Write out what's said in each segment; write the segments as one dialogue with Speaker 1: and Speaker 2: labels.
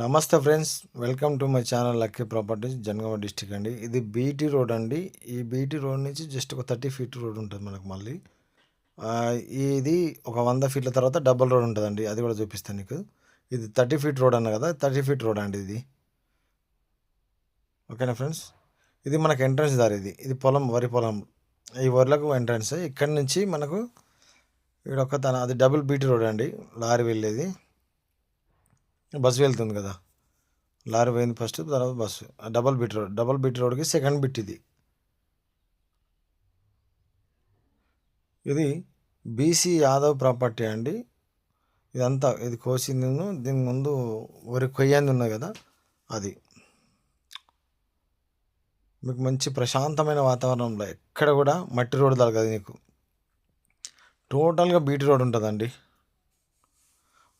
Speaker 1: నమస్తే friends welcome to my channel lucky properties Jangaon district అండి. ఇది బీటీ రోడ్ అండి. ఈ బీటీ రోడ్ నుంచి జస్ట్ ఒక థర్టీ ఫీట్ రోడ్ ఉంటుంది మనకు మళ్ళీ. ఇది ఒక వంద ఫీట్ల తర్వాత డబల్ రోడ్ ఉంటుందండి. అది కూడా చూపిస్తాను నీకు. ఇది థర్టీ ఫీట్ రోడ్ అన్న కదా థర్టీ ఫీట్ రోడ్ అండి ఇది. ఓకేనా ఫ్రెండ్స్? ఇది మనకు ఎంట్రన్స్ దారి ఇది. ఇది పొలం వరి పొలం. ఈ వరిలకు ఎంట్రన్స్. ఇక్కడి నుంచి మనకు ఇక్కడ ఒక తన అది డబుల్ బీటీ రోడ్ అండి లారీ వెళ్ళేది. బస్సు వెళ్తుంది కదా. లారీ పోయింది ఫస్ట్ తర్వాత బస్సు. ఆ double bit road double bit రోడ్కి సెకండ్ బిట్ ఇది. ఇది బీసీ యాదవ్ ప్రాపర్టీ అండి. ఇదంతా ఇది కోసింది దీని ముందు వరి కొయ్యంది ఉన్నది కదా అది. మీకు మంచి ప్రశాంతమైన వాతావరణంలో ఎక్కడ కూడా మట్టి రోడ్ తగదు నీకు. టోటల్గా బీటీ రోడ్ ఉంటుందండి.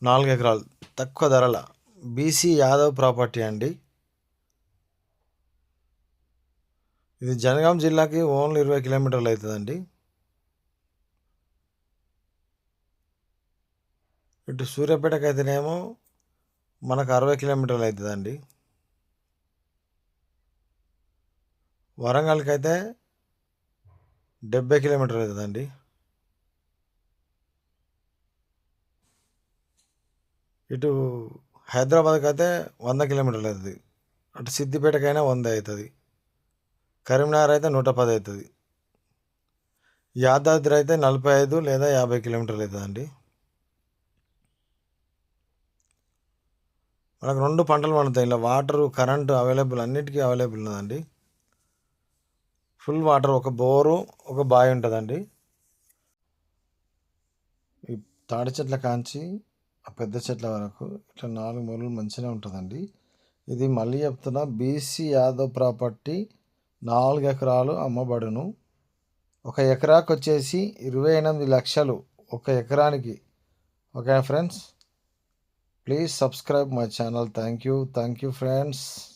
Speaker 1: నాలుగు ఎకరాలు తక్కువ ధరల. బీసీ యాదవ్ ప్రాపర్టీ అండి. ఇది జనగాం జిల్లాకి ఓన్లీ ఇరవై కిలోమీటర్లు అవుతుందండి. ఇటు సూర్యాపేటకి అయితేనేమో మనకు అరవై కిలోమీటర్లు అవుతుందండి. వరంగల్కి అయితే డెబ్బై కిలోమీటర్లు అవుతుందండి. ఇటు హైదరాబాద్కి అయితే వంద కిలోమీటర్లు అవుతుంది. అటు సిద్దిపేటకైనా వంద అవుతుంది. కరీంనగర్ అయితే నూట పది అవుతుంది. యాదాద్రి అయితే నలభై ఐదు లేదా యాభై కిలోమీటర్లు అవుతుందండి. మనకు రెండు పంటలు పండుతాయి. ఇలా వాటర్ కరెంటు అవైలబుల్ అన్నిటికీ అవైలబుల్ ఉన్నదండి. ఫుల్ వాటర్ ఒక బోరు ఒక బావి ఉంటుందండి. ఈ తాడి చెట్ల కాంచి ఆ పెద్ద చెట్ల వరకు ఇట్లా నాలుగు మూలలు మంచిగా ఉంటుందండి. ఇది మళ్ళీ చెప్తున్నా బీసీ యాదవ్ ప్రాపర్టీ నాలుగు ఎకరాలు అమ్మబడును. ఒక ఎకరాకు వచ్చేసి ఇరవై ఎనిమిది లక్షలు ఒక ఎకరానికి. Okay friends please subscribe my channel. Thank you thank you friends.